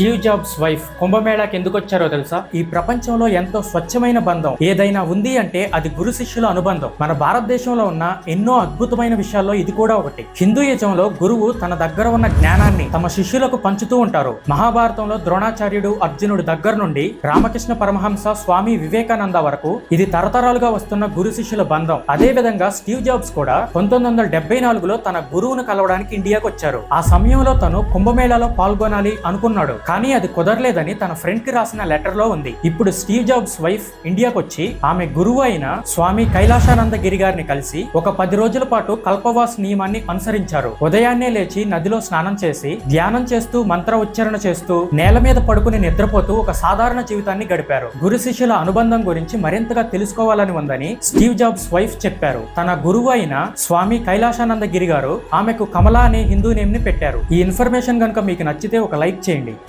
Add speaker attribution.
Speaker 1: Steve jobs wife కుంభమేళాకి ఎందుకు వచ్చారో తెలుసా? ఈ ప్రపంచంలో ఎంతో స్వచ్ఛమైన బంధం. ఏదైనా ఉంది అంటే అది గురు శిష్యుల అనుబంధం. మన భారతదేశంలో ఉన్న ఎన్నో అద్భుతమైన విషయాల్లో ఇది కూడా ఒకటి. హిందూయిజంలో గురువు తన దగ్గర ఉన్న జ్ఞానాన్ని తమ శిష్యులకు పంచుతూ ఉంటారు. మహాభారతంలో ద్రోణాచార్యుడు అర్జునుడు దగ్గర నుండి రామకృష్ణ పరమహంస స్వామి వివేకానంద వరకు ఇది తరతరాలుగా వస్తున్న గురు శిష్యుల బంధం. అదే విధంగా స్టీవ్ జాబ్స్ కూడా పంతొమ్మిది వందల డెబ్బై నాలుగులో తన గురువును కలవడానికి ఇండియాకు వచ్చారు. ఆ సమయంలో తను కుంభమేళాలో పాల్గొనాలి అనుకున్నాడు. కానీ అది కుదరలేదని తన ఫ్రెండ్కి రాసిన లెటర్లో ఉంది. ఇప్పుడు స్టీవ్ జాబ్స్ వైఫ్ ఇండియాకు వచ్చి ఆమె గురువు అయిన స్వామి కైలాసానంద గిరి గారిని కలిసి ఒక పది రోజుల పాటు కల్పవాస్ నియమాన్ని అనుసరించారు. ఉదయాన్నే లేచి నదిలో స్నానం చేసి ధ్యానం చేస్తూ మంత్ర ఉచ్చారణ చేస్తూ నేల మీద పడుకుని నిద్రపోతూ ఒక సాధారణ జీవితాన్ని గడిపారు. గురు శిష్యుల అనుబంధం గురించి మరింతగా తెలుసుకోవాలని ఉందని స్టీవ్ జాబ్స్ వైఫ్ చెప్పారు. తన గురువు అయిన స్వామి కైలాసానంద గిరి గారు ఆమెకు కమలా అనే హిందూ నేమ్ని పెట్టారు. ఈ ఇన్ఫర్మేషన్ కనుక మీకు నచ్చితే ఒక లైక్ చేయండి.